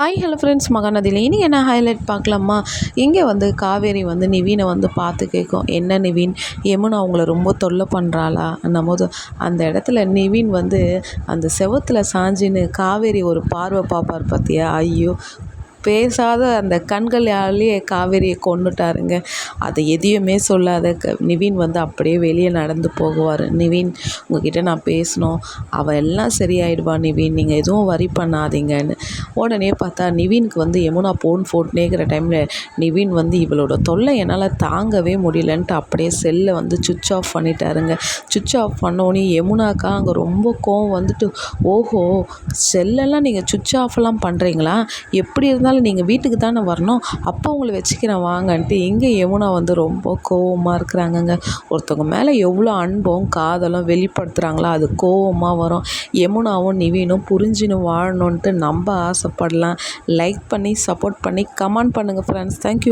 Hi hello friends மகாநதியில் இனி என்ன highlight பார்க்கலாமா? இங்கே வந்து காவேரி வந்து நிவீனை வந்து பார்த்து கேட்கும். என்ன நிவீன்? யமுனா அவங்கள ரொம்ப தொல்லை பண்ணுறாளா போது அந்த இடத்துல நிவீன் வந்து அந்த செவத்தில் சாஞ்சின்னு காவேரி ஒரு பார்வை பார்ப்பார் பார்த்தியா ஐயோ பேசாத அந்த கண்களாலேயே காவேரியை கொன்னுட்டாருங்க. அதை எதையுமே சொல்லாத க நிவின் வந்து அப்படியே வெளியே நடந்து போகுவார். நிவின் உங்ககிட்ட நான் பேசணும். அவள் எல்லாம் சரியாயிடுவா நிவின். நீங்கள் எதுவும் வரி பண்ணாதீங்கன்னு. உடனே பார்த்தா நிவினுக்கு வந்து யமுனா போன் போட்டுனேக்கிற டைமில் நிவின் வந்து இவளோட தொல்லை என்னால் தாங்கவே முடியலன்ட்டு அப்படியே செல்லை வந்து சுவிட்ச் ஆஃப் பண்ணிட்டாருங்க. சுவிட்ச் ஆஃப் பண்ணோடனே யமுனாக்கா அங்கே ரொம்ப கோவம் வந்துட்டு ஓஹோ செல்லெல்லாம் நீங்கள் சுவிட்ச் ஆஃப்லாம் பண்ணுறீங்களா எப்படி இருந்தால் அதனால் நீங்கள் வீட்டுக்கு தானே வரணும். அப்போ உங்களை வச்சுக்கிறேன் வாங்கன்ட்டு இங்கே யமுனா வந்து ரொம்ப கோவமாக இருக்கிறாங்கங்க. ஒருத்தவங்க மேலே எவ்வளோ அன்பும் காதலும் வெளிப்படுத்துகிறாங்களோ அது கோவமாக வரும். யமுனாவும் நிவீனும் புரிஞ்சுன்னு வாழணுன்ட்டு நம்ம ஆசைப்படலாம். லைக் பண்ணி சப்போர்ட் பண்ணி கமெண்ட் பண்ணுங்கள் ஃப்ரெண்ட்ஸ் தேங்க்யூ